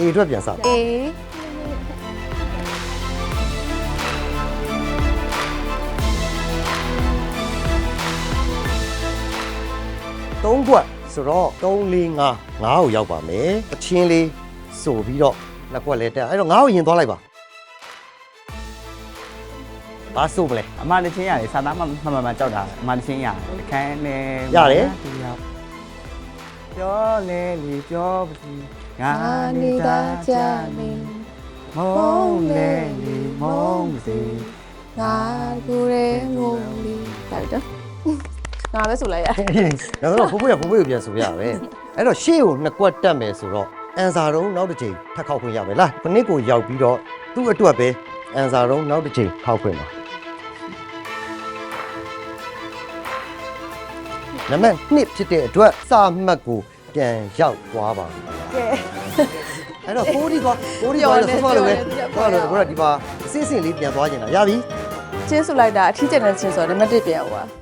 A အတွက်ပြန်စပါ A 3ခွက်ဆိုတော့3 4 5 5ကိုရောက်ပါမယ်အချင်းလေးဆိုပြီးတော့နှစ်ခွက်လဲတက်အဲ့တော့5ကိုရင်သွားလိုက်ပါဘာဆိုမလဲအမတစ်ချင်းရတယ်စာသားမမှန်မှန်မှန်ကြောက်တာအမတစ်ချင်းရတယ်တခန်းနဲ့ရတယ် ပြောလေလီပြောပါစီငါငါနေနေသာသာကြကြနေနေမုန်းလေလီမုန်းပါစီငါကိုယ်ရဲ့ငုံလေးဒါတော့ငါပဲဆိုလိုက်ရဒါဆိုတော့ဖိုးဖိုးရဖိုးဖိုးရပြန်ဆိုရပဲအဲ့တော့ရှေ့ကိုနှစ်ကွက်တက်မယ်ဆိုတော့အန်စာတုံးနောက်တစ်ချိန်ထပ်ခောက်ခွင့်ရမယ်လားခနစ်ကိုရောက်ပြီးတော့သူ့အတွက်ပဲအန်စာတုံးနောက်တစ်ချိန်ခောက်ခွင့်ပါ နံပါတ်1ဖြစ်တဲ့အတွက်စာမှတ်ကိုပြန်ရောက်သွားပါမယ်ကဲ အဲ့တော့ကိုဒီကကိုဒီကလည်းဆက်ဖလို့ပဲဟုတ်တယ်ကိုကဒီပါအစစ်အစင်လေးပြန်သွားကျင်တာရပြီချင်းဆိုလိုက်တာအထီးကျန်တဲ့ချင်းဆိုတော့နံပါတ်1ပြန်ဟိုပါ